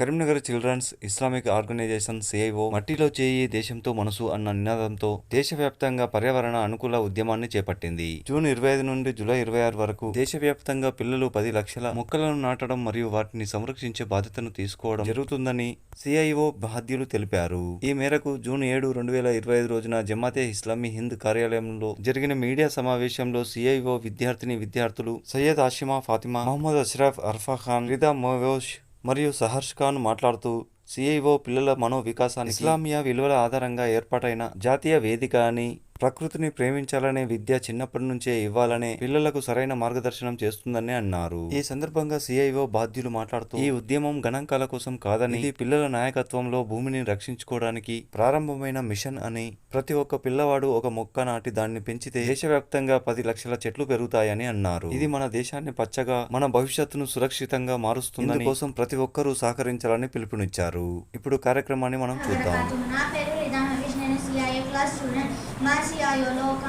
Karimnagar children's Islamic organization CIO మట్టిలో చేయి దేశంతో మనసు అన్న నినాదంతో దేశవ్యాప్తంగా పర్యావరణ అనుకూల ఉద్యమాన్ని చేపట్టింది. జూన్ ఇరవై ఐదు నుండి జూలై ఇరవై ఆరు వరకు దేశవ్యాప్తంగా పిల్లలు పది లక్షల మొక్కలను నాటడం మరియు వాటిని సంరక్షించే బాధ్యతను తీసుకోవడం జరుగుతుందని సిఐఓ బాధ్యులు తెలిపారు. ఈ మేరకు జూన్ ఏడు రెండు వేల ఇరవై ఐదు రోజున జమాతే ఇస్లామీ హింద్ కార్యాలయంలో జరిగిన మీడియా సమావేశంలో సిఐఓ విద్యార్థిని విద్యార్థులు సయ్యద్ ఆషిమా ఫాతిమా మహమ్మద్ అష్రఫ్ అర్ఫా ఖాన్ రిదా మోవోష్ మరియు సహర్ష్ ఖాన్ మాట్లాడుతూ సిఐఓ పిల్లల మనో వికాసాన్ని ఇస్లామియా విలువల ఆధారంగా ఏర్పాటైన జాతీయ వేదిక అని ప్రకృతిని ప్రేమించాలనే విద్య చిన్నప్పటి నుంచే ఇవ్వాలనే పిల్లలకు సరైన మార్గదర్శనం చేస్తుందని అన్నారు. ఈ సందర్భంగా సిఐఓ బాధ్యులు మాట్లాడుతూ ఈ ఉద్యమం గణాంకాల కోసం కాదని ఇది పిల్లల నాయకత్వంలో భూమిని రక్షించుకోవడానికి ప్రారంభమైన మిషన్ అని ప్రతి ఒక్క పిల్లవాడు ఒక మొక్క నాటి దాన్ని పెంచితే దేశవ్యాప్తంగా పది లక్షల చెట్లు పెరుగుతాయని అన్నారు. ఇది మన దేశాన్ని పచ్చగా మన భవిష్యత్తును సురక్షితంగా మారుస్తుందని కోసం ప్రతి ఒక్కరూ సహకరించాలని పిలుపునిచ్చారు. ఇప్పుడు కార్యక్రమాన్ని మనం చూద్దాం నా పేరు రిదా మహేష్ నేను సిఐఏ క్లాస్ స్టూడెంట్ మా సిఐఓలో ఒక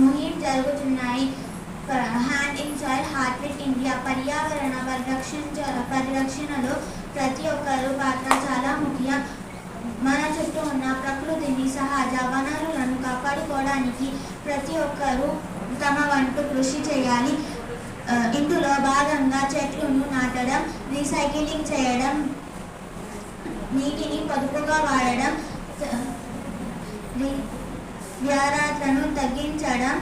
ముహిం జరుగుతున్నాయి. Hand in soil heart India పర్యావరణ పరిరక్షణ పరిరక్షణలో ప్రతి ఒక్కరు పాత్ర చాలా ముఖ్యం. మన చుట్టూ ఉన్న ప్రకృతిని సహజ వనరులను కాపాడుకోవడానికి ప్రతి ఒక్కరూ తమ వంతు కృషి చేయాలి. ఇందులో భాగంగా చెట్లను నాటడం రీసైక్లింగ్ చేయడం నీటిని పొదుపుగా వాడడం వి- తగ్గించడం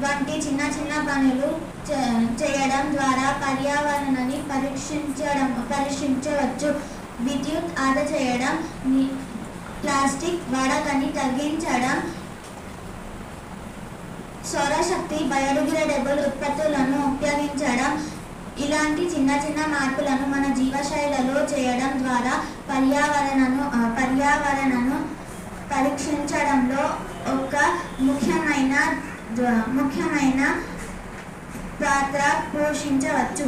వంటి చిన్న చిన్న పనులు చే- చేయడం ద్వారా పర్యావరణాన్ని పరీక్షించడం పరీక్షించవచ్చు. విద్యుత్ ఆదా చేయడం ప్లాస్టిక్ వాడకాన్ని తగ్గించడం సౌరశక్తి బయోడిగ్రేడబుల్ ఉత్పత్తులను ఉపయోగించడం ఇలాంటి చిన్న చిన్న మార్పులను మన జీవశైలిలో చేయడం ద్వారా పర్యావరణను పర్యావరణను పరీక్షించడంలో ఒక ముఖ్యమైన ద- ముఖ్యమైన పాత్ర పోషించవచ్చు.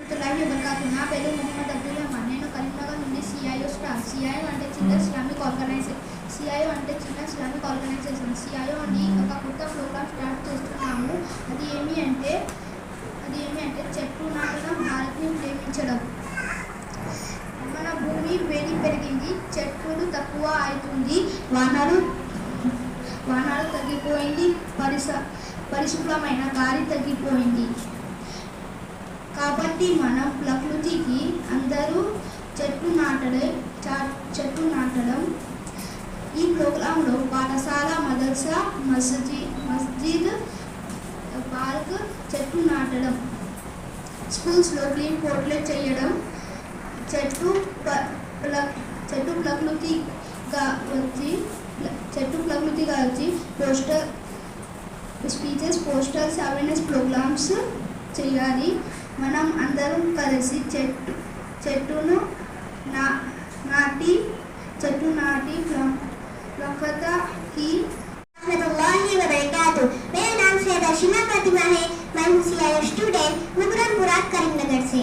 అబ్దుల్లాహి వబర్కాతు నా పేరు మొహమ్మద్ అబ్దుల్ రహమాన్ నేను కరీంనగర్ నుండి సిఐఓ స్టాఫ్ సిఐఓ అంటే చిన్న ఇస్లామిక్ ఆర్గనైజేషన్ సిఐఓ అంటే చిన్న ఇస్లామిక్ ఆర్గనైజేషన్. సిఐఓ అని ఒక కొత్త ప్రోగ్రామ్ స్టార్ట్ చేస్తున్నాము. అది ఏమి అంటే అది ఏమి అంటే చెట్టు నాటడం భారత్ని ప్రేమించడం. మన భూమి వేడి పెరిగింది చెట్లు తక్కువ అవుతుంది వానలు వానలు తగ్గిపోయింది పరిస పరిశుభ్రమైన గాలి తగ్గిపోయింది. కాబట్టి మనం ప్రకృతికి అందరూ చెట్లు నాటడే చా- చెట్లు నాటడం. ఈ ప్రోగ్రాంలో పాఠశాల మదర్సా మస్జిద్ మస్జిద్ పార్క్ చెట్లు నాటడం. స్కూల్స్లో గ్రీన్ పోర్ట్రేట్ చేయడం. చెట్టు ప- ప్ర- చెట్టు ప్రకృతిగా వచ్చి చెట్టు ప్రకృతిగా వచ్చి poster speeches posters awareness programmes చేయాలి మనం అందరం కలిసి చెట్టు చెట్టును నా నాటి చెట్టు నాటి ప్ర- ప్రకృతికి रहमतुल्लाहि व बरकातुहू मेरा नाम सैयद अशीमा फातिमा है मैं हूँ सीआईओ स्टूडेंट मुकरम मुराद करीमनगर से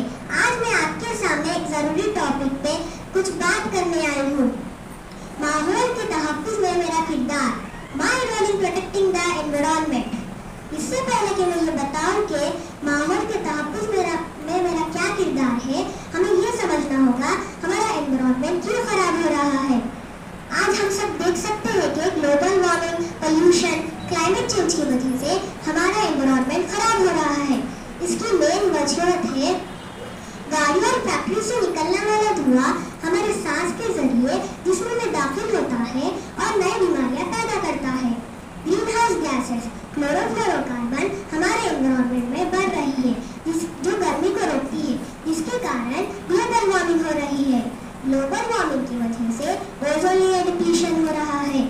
एनवायरनमेंट इससे पहले कि मैं ये बताऊँ कि माहौल के तहफ़्फ़ुज़ मेरा में मेरा क्या किरदार है, हमें ये समझना होगा, हमारा एनवायरनमेंट क्यों ख़राब हो रहा है। आज हम सब देख सकते हैं कि global warming pollution climate change की वजह से हमारा एनवायरनमेंट खराब हो रहा है। इसकी मेन वजह है, गाड़ियों और फैक्ट्री से निकलने वाला धुआँ हमारे सांस के ज़रिए जिस्म में दाखिल होता है और नई बीमारियाँ पैदा करता है ग्रीन हाउस गैसेस क्लोरोफ्लोरोकार्बन हमारे एनवायरनमेंट में बढ़ रही है जिस जो गर्मी को रोकती है जिसके कारण ग्लोबल वार्मिंग हो रही है ग्लोबल वार्मिंग की वजह से ओजोन लेयर डिप्लीशन हो रहा है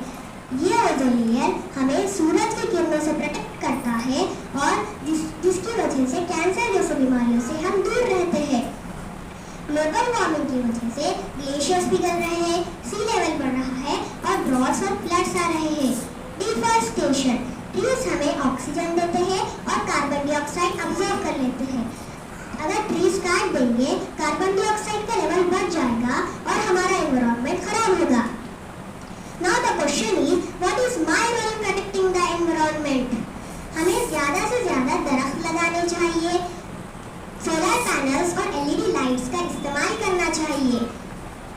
ये ओजोन लेयर हमें सूरज की किरणों से प्रोटेक्ट करता है और जिस जिसकी वजह से कैंसर जैसी बीमारियों से हम दूर रहते हैं ग्लोबल वार्मिंग की वजह से ग्लेशियर्स पिघल रहे हैं सी लेवल बढ़ रहा है और ड्रॉट्स और फ्लड्स आ रहे हैं डिफॉरेस्टेशन ट्रीज हमें ऑक्सीजन देते हैं और कार्बन डाइऑक्साइड अब्जॉर्ब कर लेते हैं अगर ट्रीज काट देंगे कार्बन डाइऑक्साइड का लेवल बढ़ जाएगा और हमारा एनवायरनमेंट खराब होगा now the question is what is my role in protecting the environment हमें ज़्यादा से ज़्यादा दरख्त लगाने चाहिए सोलर पैनल लाइट्स का इस्तेमाल करना चाहिए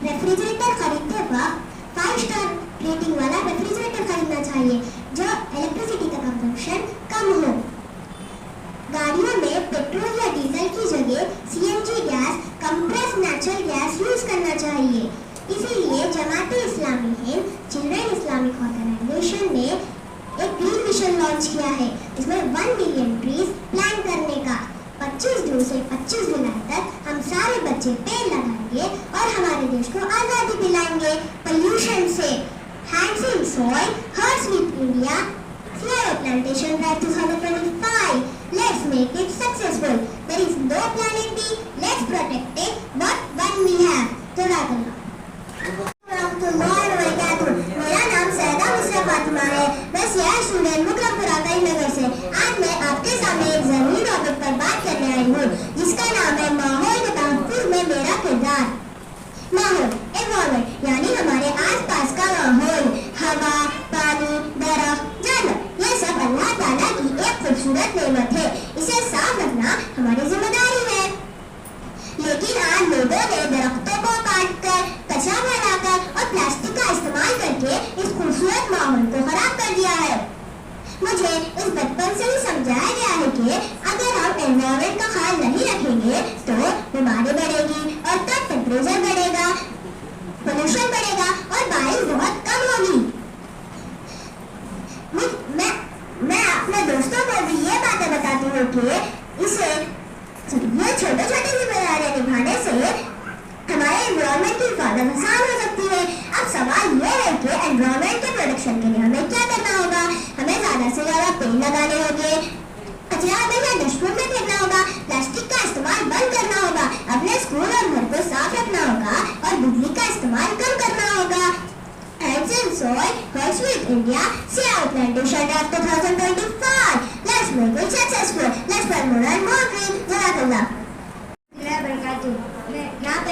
रेफ्रिजरेटर खरीदते वक्त फाइव स्टार रेटिंग वाला रेफ्रिजरेटर खरीदना चाहिए जो इलेक्ट्रिसिटी का कंजम्पशन कम हो गाड़ियों में पेट्रोल या डीजल की जगह CNG gas compress natural gas use करना चाहिए। इसीलिए Jamaat Islami Hind, children Islamic organisation ने एक ग्रीन मिशन लॉन्च किया है इसमें वन मिलियन ट्रीज प्लान करने का। 25 जून से 25 जुलाई तक हम सारे बच्चे पेड़ लगाएँगे और हमारे देश को आज़ादी दिलाएँगे। पोल्यूशन से। Hands in soil hearts with India Flora plantation drive 2025. Make it successful. There is no planet B.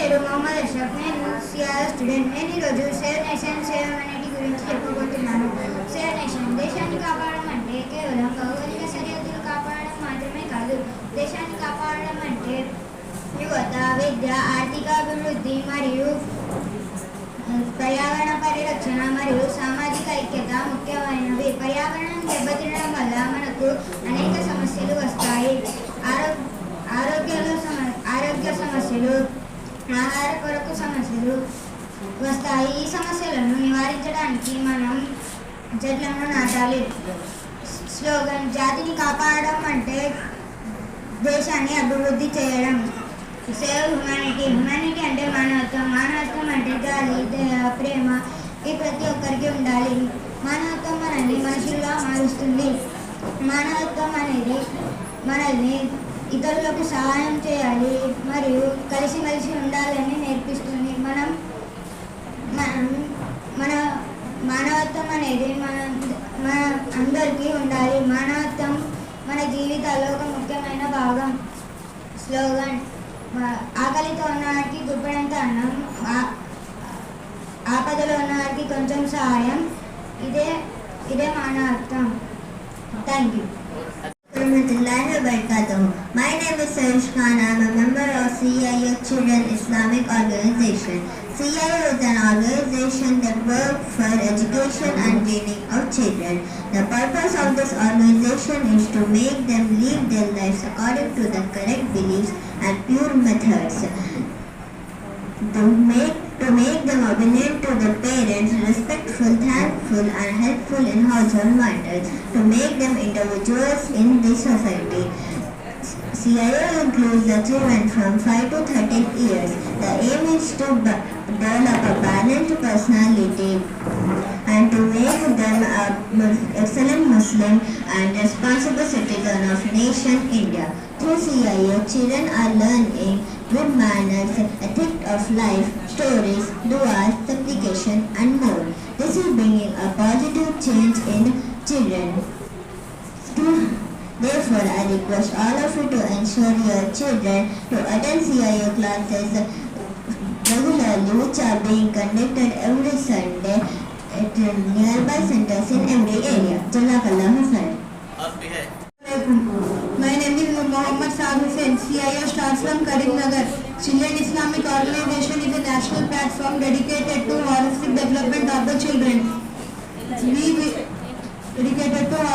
నా పేరు మొహమ్మద్ అష్రఫ్ నేను సిఆర్ స్టూడెంట్ నేను ఈరోజు సేవ్ నేషన్ సేవ్ హ్యూమానిటీ గురించి చెప్పబోతున్నాను సేవ్ నేషన్ దేశాన్ని కాపాడడం అంటే కేవలం భౌగోళిక సరిహద్దులు కాపాడడం మాత్రమే కాదు దేశాన్ని కాపాడడం అంటే యువత విద్య ఆర్థిక అభివృద్ధి మరియు పర్యావరణ పరిరక్షణ మరియు సామాజిక ఐక్యత ముఖ్యమైనవి. పర్యావరణం దెబ్బతినడం వల్ల మనకు అనేక సమస్యలు సమస్యలు వస్తాయి ఈ సమస్యలను నివారించడానికి మనం చెట్లను నాటాలి. స్లోగన్ జాతిని కాపాడడం అంటే దేశాన్ని అభివృద్ధి చేయడం. సేవ్ హ్యుమానిటీ హ్యుమానిటీ అంటే మానవత్వం. మానవత్వం అంటే గాలి దయ ప్రేమ. ఈ ప్రతి ఒక్కరికి ఉండాలి. మానవత్వం మనల్ని మనుషుల్లో మారుస్తుంది. మానవత్వం అనేది మనల్ని ఇతరులకు సహాయం చేయాలి. మరియు కలిసిమెలిసి ఉండాలని నేర్పిస్తుంది. మనం మనం మన మానవత్వం అనేది మన మన అందరికీ ఉండాలి. మానవత్వం మన జీవితాల్లో ఒక ముఖ్యమైన భాగం. స్లోగన్. ఆకలితో ఉన్నవారికి గుప్పెడంత అన్నం ఆ- ఆపదలో ఉన్నవారికి కొంచెం సహాయం. ఇదే ఇదే మానవత్వం. Thank you. My name is Sayush Khan. I am a member of CIO Children Islamic Organization. CIO is an organization that works for education and training of children. The purpose of this organization is to make them live their lives according to the correct beliefs and pure methods. To make to make them obedient to the parents, respectful, thankful, and helpful in household matters. To make them individuals in the society. CIO includes the children from 5 to 13 years. The aim is to develop a balanced personality and to make them a mus- excellent Muslim and responsible citizen of nation India. Through CIO, children are learning good manners, ethics of life, stories, duas, supplication and more. This is bringing a positive change in children therefore, I request all of you to ensure your children to attend CIO classes regularly which are being conducted every Sunday at nearby centers in every area. Jazakallah Hussain. My name is Mohammad Saad Hussain, CIO staff from Karimnagar. Children Islamic Organization is a national platform dedicated to holistic development of the children.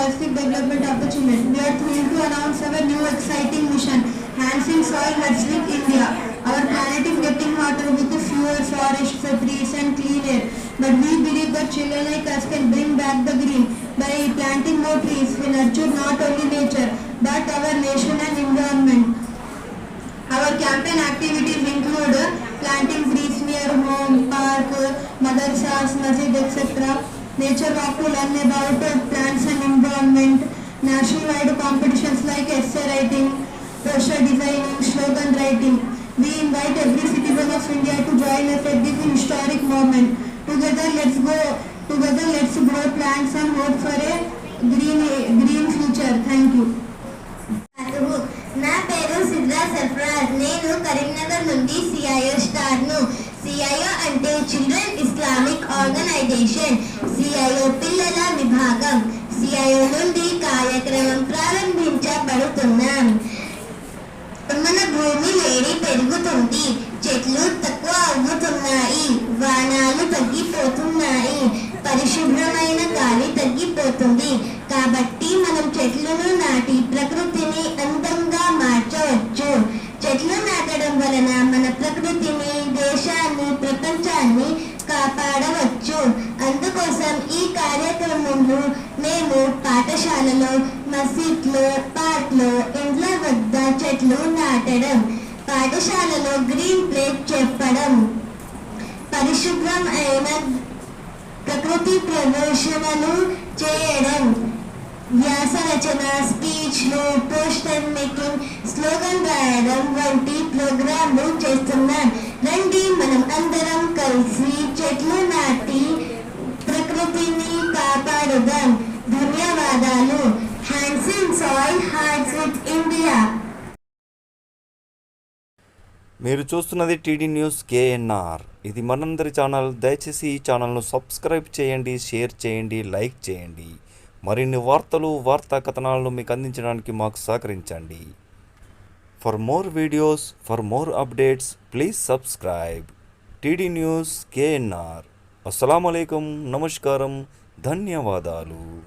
Holistic development children. We are thrilled to announce our new exciting mission, in Soil Hearts with India. Our planet is getting hotter with fuel, forests, trees and clean air. But we believe that children like us can bring back the green. By planting more trees, we nurture not only nature, but our nation and environment. Our campaign activities include planting trees near home, park, madrasas, masjid, etc. Nature walk to learn about plants and environment. Nationwide competitions like essay writing, poster designing, slogan writing. We invite every citizen of India to join us at this historic moment. Together, let's go. Together, let's grow plants and hope for a green, green future. Thank you. అదుగు. నా పేరు Sidra Sarfaraz నేను కరీంనగర్ నుండి CIO star ను CIO అంటే children Islamic organisation CIO పిల్లల విభాగం CIO నుండి కార్యక్రమం ప్రారంభించబడుతున్నాం మన భూమి వేడి పెరుగుతుంది చెట్లు తక్కువ అవ్వుతున్నాయి వానాలు తగ్గిపోతున్నాయి పరిశుభ్రమైన గాలి తగ్గిపోతుంది. కాబట్టి మనం చెట్లను నాటి ప్రకృతిని అందంగా మార్చవచ్చు చెట్లు నాటడం వలన మన ప్రకృతిని దేశాన్ని ప్రపంచాన్ని కాపాడవచ్చు అందుకోసం ఈ కార్యక్రమంలో మేము పాఠశాలలో మసీద్లో పార్క్లో ఇండ్ల వద్ద చెట్లు నాటడం పాఠశాలలో గ్రీన్ ప్లేట్ చెప్పడం. పరిశుభ్రం అయిన ప్రకృతి ప్రదర్శనలు చేయడం. వ్యాస రచన స్పీచ్లు పోస్టర్ మేకింగ్ స్లోగన్ రాయడం వంటి ప్రోగ్రాంలు చేస్తున్నాం. రండి మనం అందరం కలిసి చెట్లు నాటి ప్రకృతిని కాపాడుదాం. ధన్యవాదాలు. Hands in soil hearts with India. మీరు చూస్తున్నది టీడీ న్యూస్ కేఎన్ఆర్. ఇది మనందరి ఛానల్. దయచేసి ఈ ఛానల్ను సబ్స్క్రైబ్ చేయండి షేర్ చేయండి లైక్ చేయండి. మరిన్ని వార్తలు వార్తా కథనాలను మీకు అందించడానికి మాకు సహకరించండి. For more videos for more updates please subscribe. TD news KNR. అస్సలం నమస్కారం. ధన్యవాదాలు.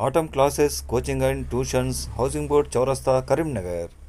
Atom classes coaching and tuitions housing board చౌరస్తా కరీంనగర్.